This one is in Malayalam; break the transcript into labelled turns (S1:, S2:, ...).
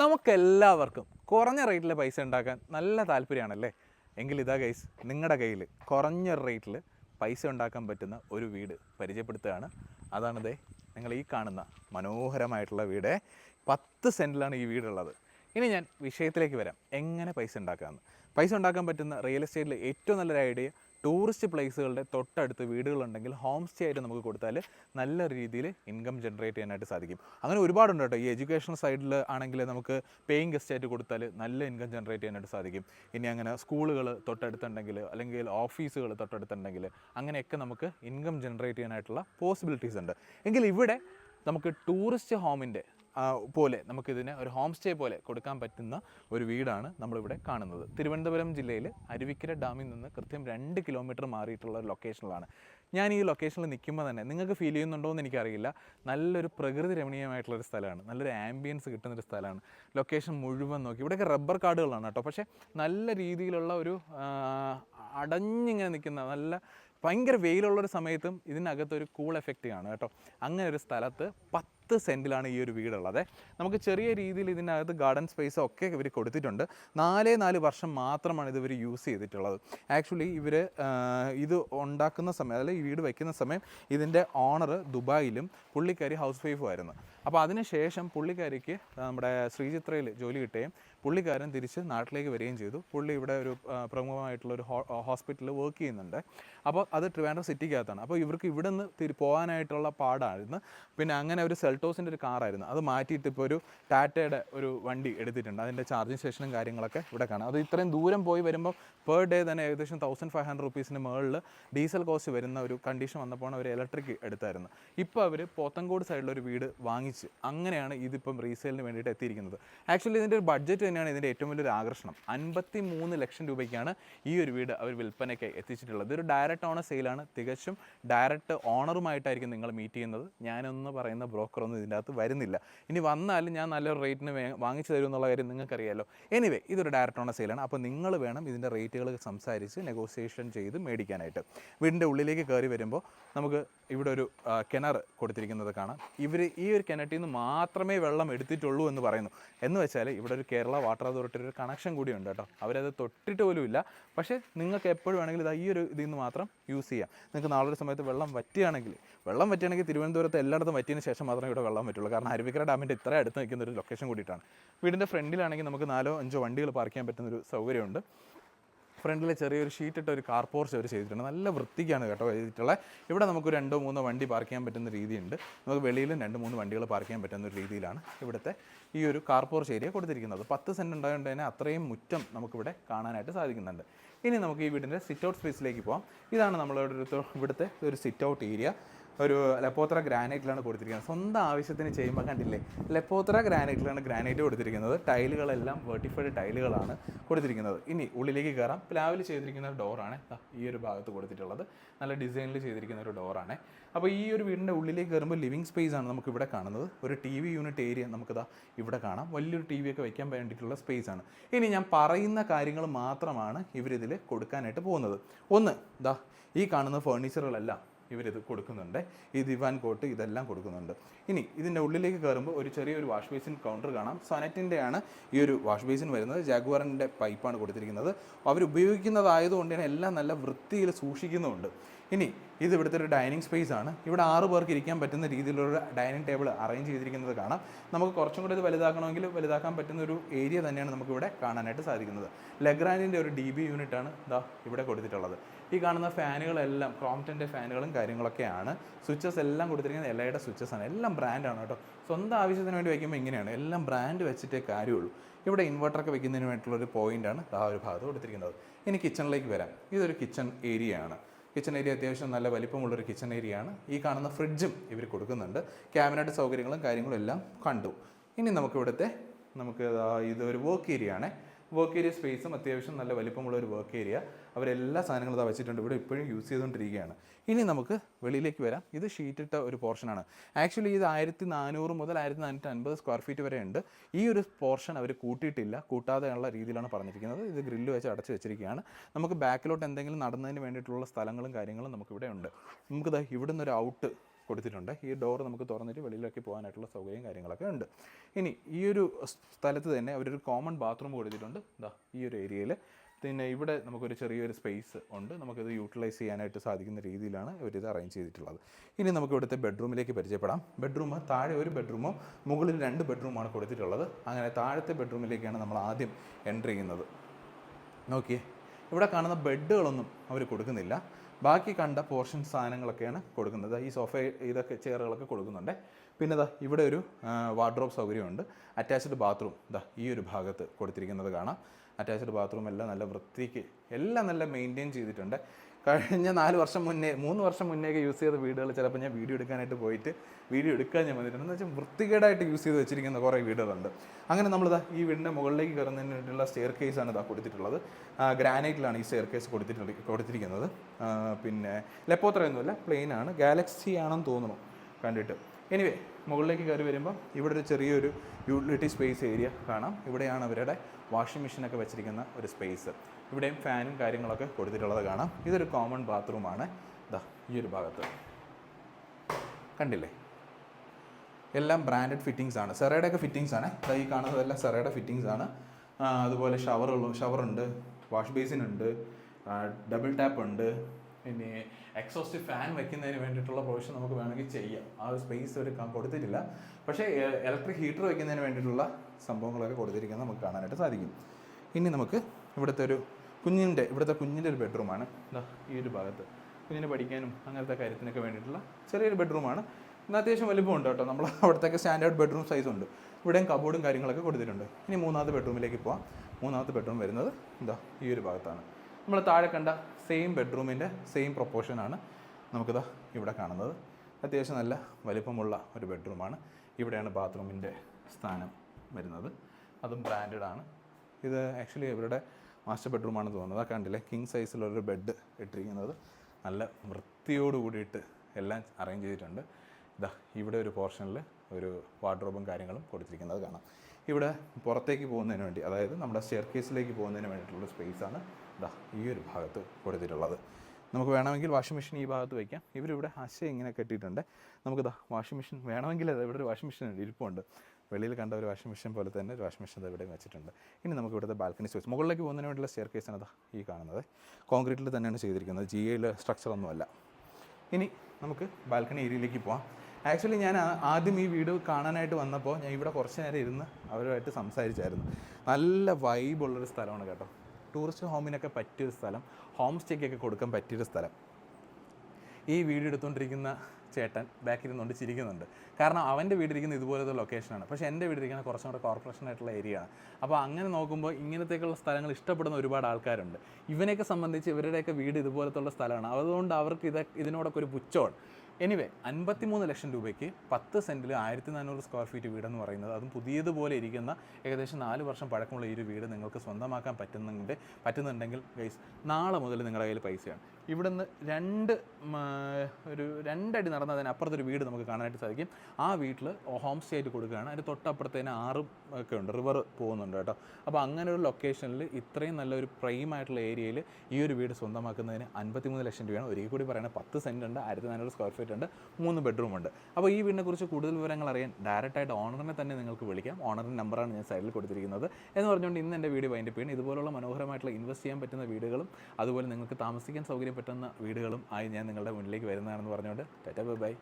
S1: നമുക്കെല്ലാവർക്കും കുറഞ്ഞ റേറ്റിൽ പൈസ ഉണ്ടാക്കാൻ നല്ല താല്പര്യമാണല്ലേ? എങ്കിൽ ഇതാ ഗൈസ് നിങ്ങളുടെ കയ്യിൽ കുറഞ്ഞ റേറ്റിൽ പൈസ ഉണ്ടാക്കാൻ പറ്റുന്ന ഒരു വീട് പരിചയപ്പെടുത്തുകയാണ്. അതാണിതേ നിങ്ങൾ ഈ കാണുന്ന മനോഹരമായിട്ടുള്ള വീട്. പത്ത് സെന്റിലാണ് ഈ വീടുള്ളത് ഇനി ഞാൻ വിഷയത്തിലേക്ക് വരാം. എങ്ങനെ പൈസ ഉണ്ടാക്കാമെന്ന് പൈസ ഉണ്ടാക്കാൻ പറ്റുന്ന റിയൽ എസ്റ്റേറ്റിൽ ഏറ്റവും നല്ലൊരു ഐഡിയ ടൂറിസ്റ്റ് പ്ലേസുകളുടെ തൊട്ടടുത്ത് വീടുകളുണ്ടെങ്കിൽ ഹോം സ്റ്റേ ആയിട്ട് നമുക്ക് കൊടുത്താൽ നല്ല രീതിയിൽ ഇൻകം ജനറേറ്റ് ചെയ്യാനായിട്ട് സാധിക്കും. അങ്ങനെ ഒരുപാടുണ്ട് കേട്ടോ. ഈ എഡ്യൂക്കേഷൻ സൈഡിൽ ആണെങ്കിൽ നമുക്ക് പേയിങ് ഗസ്റ്റ് ആയിട്ട് കൊടുത്താൽ നല്ല ഇൻകം ജനറേറ്റ് ചെയ്യാനായിട്ട് സാധിക്കും. ഇനി അങ്ങനെ സ്കൂളുകൾ തൊട്ടടുത്തുണ്ടെങ്കിൽ അല്ലെങ്കിൽ ഓഫീസുകൾ തൊട്ടടുത്തുണ്ടെങ്കിൽ അങ്ങനെയൊക്കെ നമുക്ക് ഇൻകം ജനറേറ്റ് ചെയ്യാനായിട്ടുള്ള പോസിബിലിറ്റീസ് ഉണ്ട്. എങ്കിൽ ഇവിടെ നമുക്ക് ടൂറിസ്റ്റ് ഹോമിന്റെ പോലെ നമുക്കിതിനെ ഒരു ഹോം സ്റ്റേ പോലെ കൊടുക്കാൻ പറ്റുന്ന ഒരു വീടാണ് നമ്മളിവിടെ കാണുന്നത്. തിരുവനന്തപുരം ജില്ലയിൽ അരുവിക്കര ഡാമിൽ നിന്ന് കൃത്യം രണ്ട് കിലോമീറ്റർ മാറിയിട്ടുള്ള ഒരു ലൊക്കേഷനിലാണ് ഞാൻ ഈ ലൊക്കേഷനിൽ നിൽക്കുമ്പോൾ തന്നെ നിങ്ങൾക്ക് ഫീൽ ചെയ്യുന്നുണ്ടോ എന്ന് എനിക്കറിയില്ല. നല്ലൊരു പ്രകൃതി രമണീയമായിട്ടുള്ളൊരു സ്ഥലമാണ്. നല്ലൊരു ആംബിയൻസ് കിട്ടുന്നൊരു സ്ഥലമാണ്. ലൊക്കേഷൻ മുഴുവൻ നോക്കി. ഇവിടെയൊക്കെ റബ്ബർ കാടുകളാണ് കേട്ടോ. പക്ഷേ നല്ല രീതിയിലുള്ള ഒരു അടഞ്ഞിങ്ങനെ നിൽക്കുന്ന നല്ല ഭയങ്കര വെയിലുള്ളൊരു സമയത്തും ഇതിനകത്തൊരു കൂൾ എഫക്റ്റ് കാണും കേട്ടോ. അങ്ങനെ ഒരു സ്ഥലത്ത് പത്ത് സെന്റിലാണ് ഈ ഒരു വീടുള്ളത്. നമുക്ക് ചെറിയ രീതിയിൽ ഇതിനകത്ത് ഗാർഡൻ സ്പേസ് ഒക്കെ ഇവർ കൊടുത്തിട്ടുണ്ട്. നാലേ നാല് വർഷം മാത്രമാണ് ഇത് ഇവർ യൂസ് ചെയ്തിട്ടുള്ളത്. ആക്ച്വലി ഇവർ ഇത് ഉണ്ടാക്കുന്ന സമയം അതായത് ഈ വീട് വയ്ക്കുന്ന സമയം ഇതിന്റെ ഓണർ ദുബായിലും പുള്ളിക്കാരി ഹൗസ് വൈഫും ആയിരുന്നു. അപ്പോൾ അതിനുശേഷം പുള്ളിക്കാരിക്ക് നമ്മുടെ ശ്രീചിത്രയിൽ ജോലി കിട്ടുകയും പുള്ളിക്കാരൻ തിരിച്ച് നാട്ടിലേക്ക് വരികയും ചെയ്തു. പുള്ളി ഇവിടെ ഒരു പ്രമുഖമായിട്ടുള്ള ഒരു ഹോസ്പിറ്റലിൽ വർക്ക് ചെയ്യുന്നുണ്ട്. അപ്പോൾ അത് ട്രിവാൻഡ്രം സിറ്റിക്കകത്താണ് അപ്പോൾ ഇവർക്ക് ഇവിടെ നിന്ന് പോകാനായിട്ടുള്ള പാടായിരുന്നു. പിന്നെ അങ്ങനെ ഒരു സെൽട്ടോസിന്റെ ഒരു കാറായിരുന്നു അത് മാറ്റിയിട്ട് ഇപ്പോൾ ഒരു ടാറ്റയുടെ ഒരു വണ്ടി എടുത്തിട്ടുണ്ട്. അതിന്റെ ചാർജിങ് സ്റ്റേഷനും കാര്യങ്ങളൊക്കെ ഇവിടെ കാണാം. അത് ഇത്രയും ദൂരം പോയി വരുമ്പോൾ പെർ ഡേ തന്നെ ഏകദേശം തൗസൻഡ് ഫൈവ് ഹൺഡ്രഡ് റുപ്പീസിന് മുകളിൽ ഡീസൽ കോസ്റ്റ് വരുന്ന ഒരു കണ്ടീഷൻ വന്നപ്പോൾ അവർ ഇലക്ട്രിക് എടുത്തായിരുന്നു ഇപ്പോൾ അവർ പോത്തങ്കോട് സൈഡിലൊരു വീട് വാങ്ങിച്ച് അങ്ങനെയാണ് ഇതിപ്പം റീസെയിലിന് വേണ്ടിയിട്ട് എത്തിയിരിക്കുന്നത്. ആക്ച്വലി ഇതിന്റെ ഒരു ബഡ്ജറ്റ് തന്നെയാണ് ഇതിന്റെ ഏറ്റവും വലിയൊരു ആകർഷണം. അൻപത്തി മൂന്ന് ലക്ഷം രൂപയ്ക്കാണ് ഈ ഒരു വീട് അവർ വിൽപ്പനയ്ക്ക് എത്തിച്ചിട്ടുള്ളത്. ഇതൊരു ഡയറക്റ്റ് ഓണർ സെയിലാണ് തികച്ചും ഡയറക്റ്റ് ഓണറുമായിട്ടായിരിക്കും നിങ്ങൾ മീറ്റ് ചെയ്യുന്നത്. ഞാനൊന്ന് പറയുന്ന ബ്രോക്കറൊന്നും ഇതിന്റെ അകത്ത് വരുന്നില്ല. ഇനി വന്നാലും ഞാൻ നല്ലൊരു റേറ്റിന് വാങ്ങിച്ചു തരും എന്നുള്ള കാര്യം നിങ്ങൾക്കറിയാമല്ലോ എനിവേ ഇതൊരു ഡയറക്റ്റ് ഓണ സെയിലാണ് അപ്പോൾ നിങ്ങൾ വേണം ഇതിന്റെ റേറ്റുകൾ സംസാരിച്ച് നെഗോസിയേഷൻ ചെയ്ത് മേടിക്കാനായിട്ട്. വീടിന്റെ ഉള്ളിലേക്ക് കയറി വരുമ്പോൾ നമുക്ക് ഇവിടെ ഒരു കിണർ കൊടുത്തിരിക്കുന്നത് കാണാം. ഇവർ ഈ ഒരു കിണറ്റിൽ നിന്ന് മാത്രമേ വെള്ളം എടുത്തിട്ടുള്ളൂ എന്ന് പറയുന്നു. എന്ന് വെച്ചാൽ ഇവിടെ ഒരു കേരള വാട്ടർ അതോറിറ്റിയുടെ ഒരു കണക്ഷൻ കൂടി ഉണ്ട് കേട്ടോ. അവരത് തൊട്ടിട്ട് പോലും ഇല്ല. പക്ഷേ നിങ്ങൾക്ക് എപ്പോഴും വേണമെങ്കിൽ ഇത് ഈ ഒരു ഇതിൽ നിന്ന് മാത്രം യൂസ് ചെയ്യാം. നിങ്ങൾക്ക് നാളെ ഒരു സമയത്ത് വെള്ളം വറ്റുകയാണെങ്കിൽ വെള്ളം വറ്റുകയാണെങ്കിൽ തിരുവനന്തപുരത്ത് എല്ലായിടത്തും വറ്റിയതിന് ശേഷം മാത്രമേ ഇവിടെ വെള്ളം പറ്റുള്ളൂ. കാരണം അരുവിക്കര ഡാമിന്റെ ഇത്ര അടുത്ത് നിൽക്കുന്ന ഒരു ലൊക്കേഷൻ കൂടിയിട്ടാണ്. വീടിന്റെ ഫ്രണ്ടിലാണെങ്കിൽ നമുക്ക് നാലോ അഞ്ചോ വണ്ടികൾ പാർക്ക് ചെയ്യാൻ പറ്റുന്ന ഒരു സൗകര്യമുണ്ട്. ഫ്രണ്ടിൽ ചെറിയൊരു ഷീറ്റ് ഇട്ട ഒരു കാർ പോർച്ച് അവർ ചെയ്തിട്ടുണ്ട്. നല്ല വൃത്തിക്കാണ് കേട്ടോ ചെയ്തിട്ടുള്ളത് ഇവിടെ നമുക്ക് രണ്ടോ മൂന്നോ വണ്ടി പാർക്ക് ചെയ്യാൻ പറ്റുന്ന രീതിയുണ്ട്. നമുക്ക് വെളിയിലും രണ്ട് മൂന്ന് വണ്ടികൾ പാർക്ക് ചെയ്യാൻ പറ്റുന്ന ഒരു രീതിയിലാണ് ഇവിടുത്തെ ഈ ഒരു കാർ പോർച്ച് ഏരിയ കൊടുത്തിരിക്കുന്നത്. പത്ത് സെന്റ് ഉണ്ടായതുകൊണ്ട് തന്നെ അത്രയും മുറ്റം നമുക്കിവിടെ കാണാനായിട്ട് സാധിക്കുന്നുണ്ട്. ഇനി നമുക്ക് ഈ വീടിന്റെ സിറ്റ് ഔട്ട് സ്പേസിലേക്ക് പോകാം ഇതാണ് നമ്മളുടെ ഇവിടുത്തെ ഒരു സിറ്റ് ഔട്ട് ഏരിയ ഒരു ലെപ്പോത്ര ഗ്രാനൈറ്റിലാണ് കൊടുത്തിരിക്കുന്നത്. സ്വന്തം ആവശ്യത്തിന് ചെയ്യുമ്പോൾ കണ്ടില്ലേ? ലെപ്പോത്ര ഗ്രാനൈറ്റിലാണ് ഗ്രാനൈറ്റ് കൊടുത്തിരിക്കുന്നത്. ടൈലുകളെല്ലാം വെർട്ടിഫൈഡ് ടൈലുകളാണ് കൊടുത്തിരിക്കുന്നത്. ഇനി ഉള്ളിലേക്ക് കയറാം പ്ലാവിൽ ചെയ്തിരിക്കുന്ന ഡോറാണ് ഈ ഒരു ഭാഗത്ത് കൊടുത്തിട്ടുള്ളത്. നല്ല ഡിസൈനിൽ ചെയ്തിരിക്കുന്ന ഒരു ഡോറാണ് അപ്പോൾ ഈ ഒരു വീടിന്റെ ഉള്ളിലേക്ക് കയറുമ്പോൾ ലിവിങ് സ്പേസ് ആണ് നമുക്ക് ഇവിടെ കാണുന്നത്. ഒരു ടി വി യൂണിറ്റ് ഏരിയ നമുക്കിതാ ഇവിടെ കാണാം. വലിയൊരു ടി ഒക്കെ വെക്കാൻ വേണ്ടിയിട്ടുള്ള സ്പേസ് ആണ്. ഇനി ഞാൻ പറയുന്ന കാര്യങ്ങൾ മാത്രമാണ് ഇവരിതിൽ കൊടുക്കാനായിട്ട് പോകുന്നത്. ഒന്ന് ദാ ഈ കാണുന്ന ഫേർണിച്ചറുകളെല്ലാം ഇവരിത് കൊടുക്കുന്നുണ്ട്. ഈ ദിവാൻ കോട്ട് ഇതെല്ലാം കൊടുക്കുന്നുണ്ട്. ഇനി ഇതിന്റെ ഉള്ളിലേക്ക് കയറുമ്പോൾ ഒരു ചെറിയൊരു വാഷ് ബേസിൻ കൗണ്ടർ കാണാം. സൊനറ്റിന്റെ ആണ് ഈ ഒരു വാഷ് ബേസിൻ വരുന്നത്. ജാഗ്വാറിന്റെ പൈപ്പാണ് കൊടുത്തിരിക്കുന്നത്. അവർ ഉപയോഗിക്കുന്നതായതുകൊണ്ട് തന്നെ എല്ലാം നല്ല വൃത്തിയിൽ സൂക്ഷിക്കുന്നുമുണ്ട് ഇനി ഇത് ഇവിടുത്തെ ഒരു ഡൈനിങ് സ്പേസ് ആണ്. ഇവിടെ ആറ് പേർക്ക് ഇരിക്കാൻ പറ്റുന്ന രീതിയിലുള്ള ഡൈനിങ് ടേബിൾ അറേഞ്ച് ചെയ്തിരിക്കുന്നത് കാണാം. നമുക്ക് കുറച്ചും കൂടി ഇത് വലുതാക്കണമെങ്കിൽ വലുതാക്കാൻ പറ്റുന്ന ഒരു ഏരിയ തന്നെയാണ് നമുക്ക് ഇവിടെ കാണാനായിട്ട് സാധിക്കുന്നത്. ലെഗ്രാൻഡിന്റെ ഒരു ഡി ബി യൂണിറ്റാണ് ഇതാ ഇവിടെ കൊടുത്തിട്ടുള്ളത്. ഈ കാണുന്ന ഫാനുകളെല്ലാം ക്രോംപ്റ്റന്റെ ഫാനുകളും കാര്യങ്ങളൊക്കെയാണ്. സ്വിച്ചസ് എല്ലാം കൊടുത്തിരിക്കുന്നത് എല്ലയുടെ സ്വിച്ചസ് ആണ്. എല്ലാം ബ്രാൻഡാണ് കേട്ടോ. സ്വന്തം ആവശ്യത്തിന് വേണ്ടി വയ്ക്കുമ്പോൾ ഇങ്ങനെയാണ്. എല്ലാം ബ്രാൻഡ് വെച്ചിട്ടേ കാര്യമുള്ളൂ. ഇവിടെ ഇൻവെർട്ടറൊക്കെ വെക്കുന്നതിന് വേണ്ടിയിട്ടുള്ള ഒരു പോയിന്റാണ് ആ ഒരു ഭാഗത്ത് കൊടുത്തിരിക്കുന്നത്. ഇനി കിച്ചണിലേക്ക് വരാം. ഇതൊരു കിച്ചൺ ഏരിയ ആണ്. കിച്ചൺ ഏരിയ അത്യാവശ്യം നല്ല വലിപ്പമുള്ളൊരു കിച്ചൺ ഏരിയ ആണ്. ഈ കാണുന്ന ഫ്രിഡ്ജും ഇവർ കൊടുക്കുന്നുണ്ട്. ക്യാബിനറ്റ് സൗകര്യങ്ങളും കാര്യങ്ങളും എല്ലാം കണ്ടു. ഇനി നമുക്കിവിടുത്തെ നമുക്ക് ഇതൊരു വർക്ക് ഏരിയ ആണ്. വർക്ക് ഏരിയ സ്പേസും അത്യാവശ്യം നല്ല വലിപ്പമുള്ള ഒരു വർക്ക് ഏരിയ അവരെല്ലാ സാധനങ്ങളും ഇതാ വെച്ചിട്ടുണ്ട്. ഇവിടെ ഇപ്പോഴും യൂസ് ചെയ്തുകൊണ്ടിരിക്കുകയാണ്. ഇനി നമുക്ക് വെളിയിലേക്ക് വരാം. ഇത് ഷീറ്റിട്ട ഒരു പോർഷനാണ് ആക്ച്വലി ഇത് ആയിരത്തി നാനൂറ് മുതൽ ആയിരത്തി നാനൂറ്റി അൻപത് സ്ക്വയർ ഫീറ്റ് വരെ ഉണ്ട്. ഈ ഒരു പോർഷൻ അവർ കൂട്ടിയിട്ടില്ല. കൂട്ടാതെയുള്ള രീതിയിലാണ് പറഞ്ഞിരിക്കുന്നത്. ഇത് ഗ്രില്ല് വെച്ച് അടച്ചു വെച്ചിരിക്കുകയാണ്. നമുക്ക് ബാക്കിലോട്ട് എന്തെങ്കിലും നടന്നതിന് വേണ്ടിയിട്ടുള്ള സ്ഥലങ്ങളും കാര്യങ്ങളും നമുക്കിവിടെ ഉണ്ട്. നമുക്കിത് ഇവിടെ ഒരു ഔട്ട് കൊടുത്തിട്ടുണ്ട്. ഈ ഡോർ നമുക്ക് തുറന്നിട്ട് വെളിയിലേക്ക് പോകാനായിട്ടുള്ള സൗകര്യം കാര്യങ്ങളൊക്കെ ഉണ്ട്. ഇനി ഈ ഒരു സ്ഥലത്ത് തന്നെ അവരൊരു കോമൺ ബാത്റൂം കൊടുത്തിട്ടുണ്ട്. ഇതാ ഈ ഒരു ഏരിയയിൽ പിന്നെ ഇവിടെ നമുക്കൊരു ചെറിയൊരു സ്പേസ് ഉണ്ട്. നമുക്കിത് യൂട്ടിലൈസ് ചെയ്യാനായിട്ട് സാധിക്കുന്ന രീതിയിലാണ് ഇവരിത് അറേഞ്ച് ചെയ്തിട്ടുള്ളത്. ഇനി നമുക്ക് ഇവിടുത്തെ ബെഡ്റൂമിലേക്ക് പരിചയപ്പെടാം. ബെഡ്റൂം താഴെ ഒരു ബെഡ്റൂമോ മുകളിൽ രണ്ട് ബെഡ്റൂമാണ് കൊടുത്തിട്ടുള്ളത്. അങ്ങനെ താഴത്തെ ബെഡ്റൂമിലേക്കാണ് നമ്മൾ ആദ്യം എന്റർ ചെയ്യുന്നത്. നോക്കിയേ ഇവിടെ കാണുന്ന ബെഡുകളൊന്നും അവർ കൊടുക്കുന്നില്ല. ബാക്കി കണ്ട പോർഷൻ സാധനങ്ങളൊക്കെയാണ് കൊടുക്കുന്നത്. ഈ സോഫ ഇതൊക്കെ ചെയറുകളൊക്കെ കൊടുക്കുന്നുണ്ട്. പിന്നെ ഇതാ ഇവിടെ ഒരു വാർഡ്രോബ് സൗകര്യമുണ്ട്. അറ്റാച്ച്ഡ് ബാത്റൂം ഇതാ ഈ ഒരു ഭാഗത്ത് കൊടുത്തിരിക്കുന്നത് കാണാം. അറ്റാച്ച്ഡ് ബാത്റൂം എല്ലാം നല്ല വൃത്തിക്ക് എല്ലാം നല്ല മെയിന്റെയിൻ ചെയ്തിട്ടുണ്ട്. കഴിഞ്ഞ നാല് വർഷം മുന്നേ മൂന്ന് വർഷം മുന്നേയൊക്കെ യൂസ് ചെയ്ത വീടുകൾ ചിലപ്പോൾ ഞാൻ വീഡിയോ എടുക്കാനായിട്ട് പോയിട്ട് വീഡിയോ എടുക്കാൻ ഞാൻ വന്നിട്ടുണ്ട്. എന്ന് വെച്ചാൽ വൃത്തികേടായിട്ട് യൂസ് ചെയ്ത് വെച്ചിരിക്കുന്ന കുറേ വീടുകളുണ്ട്. അങ്ങനെ നമ്മളിതാ ഈ വീടിന്റെ മുകളിലേക്ക് കയറുന്നതിന് വേണ്ടിയുള്ള സ്റ്റെയർ കേസാണ് ഇതാ കൊടുത്തിട്ടുള്ളത്. ഗ്രാനൈറ്റിലാണ് ഈ സ്റ്റെയർ കേസ് കൊടുത്തിട്ടുള്ള കൊടുത്തിരിക്കുന്നത്. പിന്നെ ലെപ്പോത്രയൊന്നുമില്ല പ്ലെയിനാണ് ഗാലക്സി ആണെന്ന് തോന്നുന്നു കണ്ടിട്ട്. എനിവേ മുകളിലേക്ക് കയറി വരുമ്പോൾ ഇവിടെ ഒരു ചെറിയൊരു യൂട്ടിലിറ്റി സ്പേസ് ഏരിയ കാണാം. ഇവിടെയാണ് അവരുടെ വാഷിംഗ് മെഷീനൊക്കെ വെച്ചിരിക്കുന്ന ഒരു സ്പേസ് ഇവിടെയും ഫാനും കാര്യങ്ങളൊക്കെ കൊടുത്തിട്ടുള്ളത് കാണാം. ഇതൊരു കോമൺ ബാത്റൂമാണ് ഇതാ ഈ ഒരു ഭാഗത്ത്. കണ്ടില്ലേ? എല്ലാം ബ്രാൻഡഡ് ഫിറ്റിങ്സ് ആണ്. സെറയുടെ ഒക്കെ ഫിറ്റിങ്സ് ആണ്. ഈ കാണുന്നതെല്ലാം സെറയുടെ ഫിറ്റിങ്സ് ആണ്. അതുപോലെ ഷവറുള്ള ഷവറുണ്ട് വാഷ് ബേസിൻ ഉണ്ട് ഡബിൾ ടാപ്പ് ഉണ്ട് പിന്നെ എക്സോസ്റ്റ് ഫാൻ വെക്കുന്നതിന് വേണ്ടിയിട്ടുള്ള പ്രൊവിഷൻ നമുക്ക് വേണമെങ്കിൽ ചെയ്യാം. ആ ഒരു സ്പേസ് ഒരു കൊടുത്തിട്ടില്ല. പക്ഷേ ഇലക്ട്രിക് ഹീറ്റർ വയ്ക്കുന്നതിന് വേണ്ടിയിട്ടുള്ള സംഭവങ്ങളൊക്കെ കൊടുത്തിരിക്കുന്നത് നമുക്ക് കാണാനായിട്ട് സാധിക്കും. ഇനി നമുക്ക് ഇവിടുത്തെ ഒരു കുഞ്ഞിന്റെ ഇവിടുത്തെ കുഞ്ഞിന്റെ ഒരു ബെഡ്റൂമാണ് ഈ ഒരു ഭാഗത്ത്. കുഞ്ഞിന് പഠിക്കാനും അങ്ങനത്തെ കാര്യത്തിനൊക്കെ വേണ്ടിയിട്ടുള്ള ചെറിയൊരു ബെഡ്റൂമാണ് ഇന്ന് അത്യാവശ്യം വലിപ്പമുണ്ട് കേട്ടോ. നമ്മൾ അവിടുത്തെ സ്റ്റാൻഡേർഡ് ബെഡ്റൂം സൈസ് ഉണ്ട്. ഇവിടെയും കബോർഡും കാര്യങ്ങളൊക്കെ കൊടുത്തിട്ടുണ്ട്. ഇനി മൂന്നാമത്തെ ബെഡ്റൂമിലേക്ക് പോവാം. മൂന്നാമത്തെ ബെഡ്റൂം വരുന്നത് എന്താ ഈ ഒരു ഭാഗത്താണ്. നമ്മൾ താഴെ കണ്ട സെയിം ബെഡ്റൂമിന്റെ സെയിം പ്രൊപ്പോർഷനാണ് നമുക്കിത് ഇവിടെ കാണുന്നത്. അത്യാവശ്യം നല്ല വലിപ്പമുള്ള ഒരു ബെഡ്റൂമാണ് ഇവിടെയാണ് ബാത്റൂമിന്റെ സ്ഥാനം വരുന്നത്. അതും ബ്രാൻഡഡ് ആണ്. ഇത് ആക്ച്വലി ഇവരുടെ മാസ്റ്റർ ബെഡ്റൂമാണെന്ന് തോന്നുന്നത്. കണ്ടില്ലേ? കിങ് സൈസിലുള്ളൊരു ബെഡ് ഇട്ടിരിക്കുന്നത്. നല്ല വൃത്തിയോട് കൂടിയിട്ട് എല്ലാം അറേഞ്ച് ചെയ്തിട്ടുണ്ട്. ഇതാ ഇവിടെ ഒരു പോർഷനിൽ ഒരു വാർഡ്രോബും കാര്യങ്ങളും കൊടുത്തിരിക്കുന്നത് കാണാം. ഇവിടെ പുറത്തേക്ക് പോകുന്നതിന് വേണ്ടി അതായത് നമ്മുടെ സ്റ്റെയർ കേസിലേക്ക് പോകുന്നതിന് വേണ്ടിയിട്ടുള്ള സ്പേസാണ് ഇതാ ഈ ഒരു ഭാഗത്ത് കൊടുത്തിട്ടുള്ളത്. നമുക്ക് വേണമെങ്കിൽ വാഷിംഗ് മെഷീൻ ഈ ഭാഗത്ത് വയ്ക്കാം ഇവരിവിടെ ഹശ ഇങ്ങനെ കെട്ടിയിട്ടുണ്ട്. നമുക്കിതാ വാഷിംഗ് മെഷീൻ വേണമെങ്കിൽ അത് ഇവിടെ ഒരു വാഷിംഗ് മെഷീൻ ഇരിപ്പുണ്ട്. വെളിയിൽ കണ്ട ഒരു വാഷിംഗ് മെഷീൻ പോലെ തന്നെ ഒരു വാഷിംഗ് മെഷീൻ ഇവിടെ വെച്ചിട്ടുണ്ട്. ഇനി നമുക്ക് ഇവിടുത്തെ ബാൽക്കണി സ്പേസ് മുകളിലേക്ക് പോകുന്നതിന് വേണ്ടിയുള്ള സ്റ്റെയർ കേസാണ് അതാ ഈ കാണുന്നത്. കോൺക്രീറ്റിൽ തന്നെയാണ് ചെയ്തിരിക്കുന്നത്. ജി എയിൽ സ്ട്രക്ചറൊന്നുമല്ല ഇനി നമുക്ക് ബാൽക്കണി ഏരിയയിലേക്ക് പോവാം. ആക്ച്വലി ഞാൻ ആദ്യം ഈ വീട് കാണാനായിട്ട് വന്നപ്പോൾ ഞാൻ ഇവിടെ കുറച്ച് നേരം ഇരുന്ന് അവരുമായിട്ട് സംസാരിച്ചായിരുന്നു. നല്ല വൈബുള്ളൊരു സ്ഥലമാണ് കേട്ടോ. ടൂറിസ്റ്റ് ഹോമിനൊക്കെ പറ്റിയൊരു സ്ഥലം. ഹോം സ്റ്റേക്കൊക്കെ കൊടുക്കാൻ പറ്റിയൊരു സ്ഥലം. ഈ വീഡിയോ എടുത്തുകൊണ്ടിരിക്കുന്ന ചേട്ടൻ ബാക്കിൽ നിന്നുകൊണ്ട് ചിരിക്കുന്നുണ്ട്. കാരണം അവന്റെ വീടിരിക്കുന്ന ഇതുപോലത്തെ ലൊക്കേഷനാണ് പക്ഷേ എന്റെ വീടിരിക്കുന്ന കുറച്ചും കൂടെ കോർപ്പറേഷൻ ആയിട്ടുള്ള ഏരിയ ആണ്. അപ്പോൾ അങ്ങനെ നോക്കുമ്പോൾ ഇങ്ങനത്തേക്കുള്ള സ്ഥലങ്ങൾ ഇഷ്ടപ്പെടുന്ന ഒരുപാട് ആൾക്കാരുണ്ട്. ഇവനെയൊക്കെ സംബന്ധിച്ച് ഇവരുടെയൊക്കെ വീട് ഇതുപോലത്തുള്ള സ്ഥലമാണ്. അതുകൊണ്ട് അവർക്ക് ഇത് ഇതിനോടൊക്കെ ഒരു പുച്ഛമാണ്. എനിവേ അൻപത്തിമൂന്ന് ലക്ഷം രൂപയ്ക്ക് പത്ത് സെന്റിൽ ആയിരത്തി നാനൂറ് സ്ക്വയർ ഫീറ്റ് വീടെന്ന് പറയുന്നത് അതും പുതിയതുപോലെ ഇരിക്കുന്ന ഏകദേശം നാല് വർഷം പഴക്കമുള്ള ഈ ഒരു വീട് നിങ്ങൾക്ക് സ്വന്തമാക്കാൻ പറ്റുന്നുണ്ട് പറ്റുന്നുണ്ടെങ്കിൽ ഗൈസ് നാളെ മുതൽ നിങ്ങളുടെ കയ്യിൽ പൈസയാണ്. ഇവിടുന്ന് രണ്ട് ഒരു രണ്ടടി നടന്ന് അതിനപ്പുറത്തൊരു വീട് നമുക്ക് കാണാനായിട്ട് സാധിക്കും. ആ വീട്ടിൽ ഹോം സ്റ്റേ ആയിട്ട് കൊടുക്കുകയാണ്. അതിന്റെ തൊട്ടപ്പുറത്തേന് ആറും ഒക്കെ ഉണ്ട്. റിവർ പോകുന്നുണ്ട് കേട്ടോ. അപ്പോൾ അങ്ങനെ ഒരു ലൊക്കേഷനിൽ ഇത്രയും നല്ലൊരു പ്രൈം ആയിട്ടുള്ള ഏരിയയിൽ ഈ ഒരു വീട് സ്വന്തമാക്കുന്നതിന് അൻപത്തിമൂന്ന് ലക്ഷം രൂപയാണ്. ഒരിക്കൽ കൂടി പറയുന്നത് പത്ത് സെന്റ് ഉണ്ട് ആയിരത്തി നാനൂറ് സ്ക്വയർ ഫീറ്റ് ഉണ്ട് മൂന്ന് ബെഡ്റൂം ഉണ്ട്. അപ്പോൾ ഈ വീടിനെക്കുറിച്ച് കൂടുതൽ വിവരങ്ങൾ അറിയാൻ ഡയറക്റ്റായിട്ട് ഓണറിനെ തന്നെ നിങ്ങൾക്ക് വിളിക്കാം. ഓണറിന്റെ നമ്പറാണ് ഞാൻ സൈഡിൽ കൊടുത്തിരിക്കുന്നത്. എന്ന് പറഞ്ഞുകൊണ്ട് ഇന്ന് എന്റെ വീഡിയോ വൈൻഡപ്പ് ചെയ്യുന്നത് ഇതുപോലുള്ള മനോഹരമായിട്ടുള്ള ഇൻവെസ്റ്റ് ചെയ്യാൻ പറ്റുന്ന വീടുകളും അതുപോലെ നിങ്ങൾക്ക് താമസിക്കാൻ സൗകര്യം പറ്റുന്ന വീടുകളും ആയി ഞാൻ നിങ്ങളുടെ മുന്നിലേക്ക് വരുന്നതാണെന്ന് പറഞ്ഞുകൊണ്ട് ടാറ്റ ബൈ ബൈ.